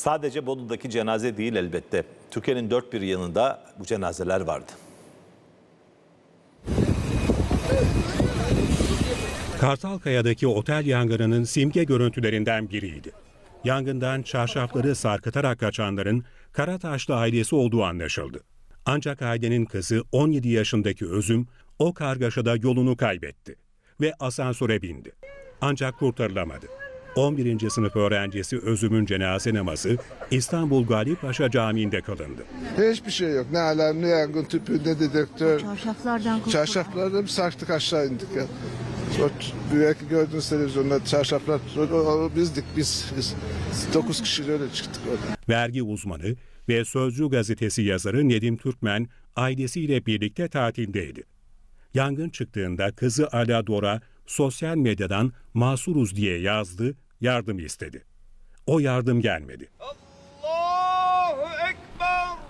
Sadece Bolu'daki cenaze değil elbette. Türkiye'nin dört bir yanında bu cenazeler vardı. Kartalkaya'daki otel yangınının simge görüntülerinden biriydi. Yangından çarşafları sarkıtarak kaçanların Karataşlı ailesi olduğu anlaşıldı. Ancak ailenin kızı 17 yaşındaki Özüm o kargaşada yolunu kaybetti ve asansöre bindi. Ancak kurtarılamadı. 11. sınıf öğrencisi Özüm'ün cenaze namazı İstanbul Galip Paşa Camii'nde kılındı. Hiçbir şey yok. Ne alarm, ne yangın tüpü, ne dedektör. Çarşaflardan kurtulduk. Çarşaflardan bir sarktık aşağı indik ya. O belki gördüğünüz televizyonda çarşaflar, o, o bizdik biz. biz. Dokuz kişi öyle çıktık oradan. Vergi uzmanı ve Sözcü gazetesi yazarı Nedim Türkmen ailesiyle birlikte tatildeydi. Yangın çıktığında kızı Ala Dora sosyal medyadan masuruz diye yazdı, yardım istedi. O yardım gelmedi.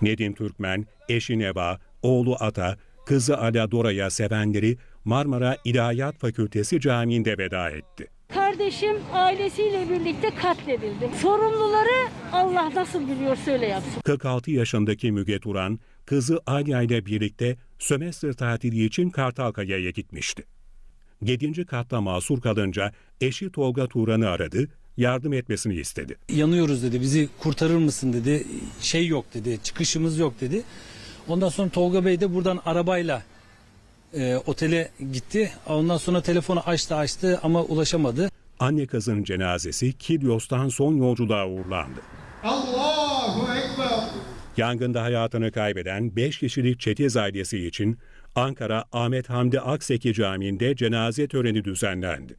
Nedim Türkmen, eşi Neba, oğlu Ata, kızı Ala Dora'ya sevenleri Marmara İlahiyat Fakültesi Camii'nde veda etti. Kardeşim ailesiyle birlikte katledildi. Sorumluları Allah nasıl biliyor söyle yapsın. 46 yaşındaki Müge Turan, kızı Alya ile birlikte sömestr tatili için Kartalkaya'ya gitmişti. 7. katta mahsur kalınca eşi Tolga Turan'ı aradı, yardım etmesini istedi. yanıyoruz dedi. Bizi kurtarır mısın dedi. Şey yok dedi. Çıkışımız yok dedi. Ondan sonra Tolga Bey de buradan arabayla e, otele gitti. Ondan sonra telefonu açtı açtı ama ulaşamadı. Anne kızın cenazesi Kilyos'tan son yolculuğa uğurlandı. Allahu Ekber. Yangında hayatını kaybeden 5 kişilik Çetiz ailesi için Ankara Ahmet Hamdi Akseki Camii'nde cenaze töreni düzenlendi.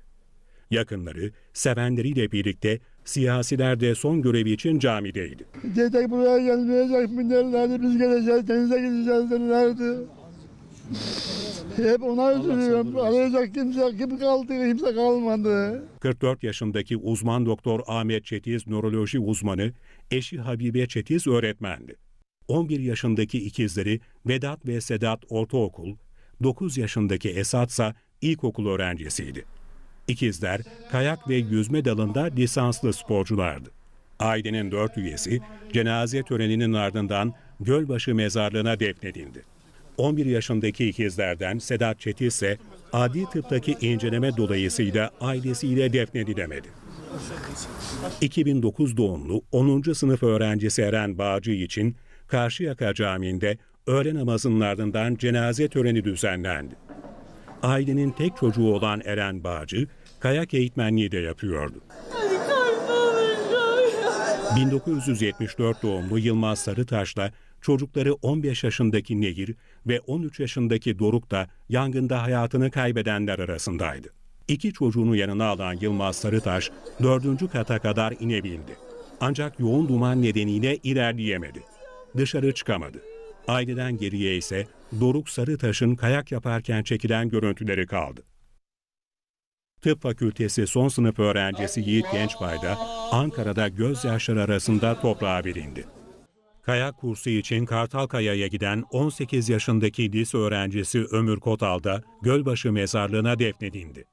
Yakınları, sevenleriyle birlikte siyasiler de son görevi için camideydi. Dede buraya gelmeyecek mi derlerdi biz geleceğiz denize gideceğiz derlerdi. Hep ona üzülüyorum. Arayacak kimse kim kaldı kimse kalmadı. 44 yaşındaki uzman doktor Ahmet Çetiz nöroloji uzmanı, eşi Habibe Çetiz öğretmendi. 11 yaşındaki ikizleri Vedat ve Sedat ortaokul, 9 yaşındaki Esat ise ilkokul öğrencisiydi. İkizler kayak ve yüzme dalında lisanslı sporculardı. Ailenin dört üyesi cenaze töreninin ardından Gölbaşı mezarlığına defnedildi. 11 yaşındaki ikizlerden Sedat Çetiz ise adli tıptaki inceleme dolayısıyla ailesiyle defnedilemedi. 2009 doğumlu 10. sınıf öğrencisi Eren Bağcı için Karşıyaka Camii'nde öğle namazının ardından cenaze töreni düzenlendi. Ailenin tek çocuğu olan Eren Bağcı, kayak eğitmenliği de yapıyordu. 1974 doğumlu Yılmaz Sarıtaş'la çocukları 15 yaşındaki Nehir ve 13 yaşındaki Doruk da yangında hayatını kaybedenler arasındaydı. İki çocuğunu yanına alan Yılmaz Sarıtaş dördüncü kata kadar inebildi. Ancak yoğun duman nedeniyle ilerleyemedi. Dışarı çıkamadı. Aileden geriye ise Doruk Sarıtaş'ın kayak yaparken çekilen görüntüleri kaldı. Tıp Fakültesi son sınıf öğrencisi Yiğit Gençbay da Ankara'da gözyaşları arasında toprağa verildi. Kayak kursu için Kartalkaya'ya giden 18 yaşındaki lise öğrencisi Ömür Kotal da Gölbaşı mezarlığına defnedildi.